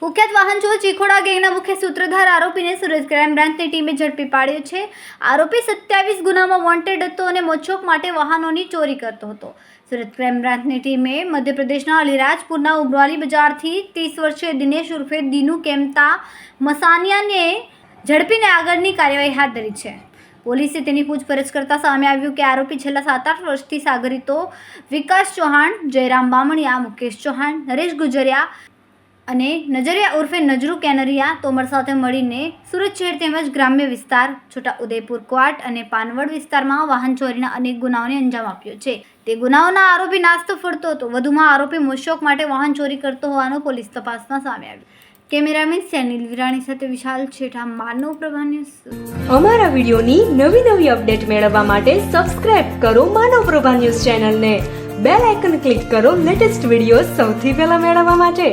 કુખ્યાત વાહન ચોર ચીખોડા ગેંગના મુખ્ય સૂત્રધાર આરોપીને સુરત ક્રાઇમ બ્રાન્ચની ટીમે ઝડપી પાડ્યો છે. આરોપી સત્યાવીસ ગુનામાં વોન્ટેડ હતો અને મોછોક માટે વાહનોની ચોરી કરતો હતો. સુરત ક્રાઇમ બ્રાન્ચની ટીમે મધ્યપ્રદેશના અલીરાજપુરના ઉમરાલી બજારથી ત્રીસ વર્ષીય દિનેશ ઉર્ફે દિનુ કેમતા મસાનિયાને ઝડપીને આગળની કાર્યવાહી હાથ ધરી છે. પોલીસે તેની પૂછપરછ કરતા સામે આવ્યું કે આરોપી છેલ્લા સાત આઠ વર્ષથી સાગરીતો વિકાસ ચૌહાણ, જયરામ બામણિયા, મુકેશ ચૌહાણ, નરેશ ગુજરિયા અને નજરિયા ઉર્ફે નજરુ કેનરિયા તોમર સાથે મળીને સુરત શહેર તેમજ ગ્રામ્ય વિસ્તાર છોટા ઉદયપુર ક્વાટ અને પાનવડ વિસ્તારમાં વાહન ચોરીના અનેક ગુનાઓને અંજામ આપ્યો છે. તે ગુનાઓના આરોપી નાસ્તો ફરતો હતો. વધુમાં આરોપી મોશોક માટે વાહન ચોરી કરતો હોવાનું પોલીસ તપાસમાં સામે આવ્યું. કેમેરામેન સેનિલ વિરાણી સાથે વિશાલ છેઠા, માનવ પ્રભા ન્યૂઝ. અમારા વિડીયોની નવી નવી અપડેટ મેળવવા માટે સબસ્ક્રાઇબ કરો માનવ પ્રભા ન્યૂઝ ચેનલને. બેલ આઇકન ક્લિક કરો લેટેસ્ટ વીડિયો સૌથી પહેલા મેળવવા માટે.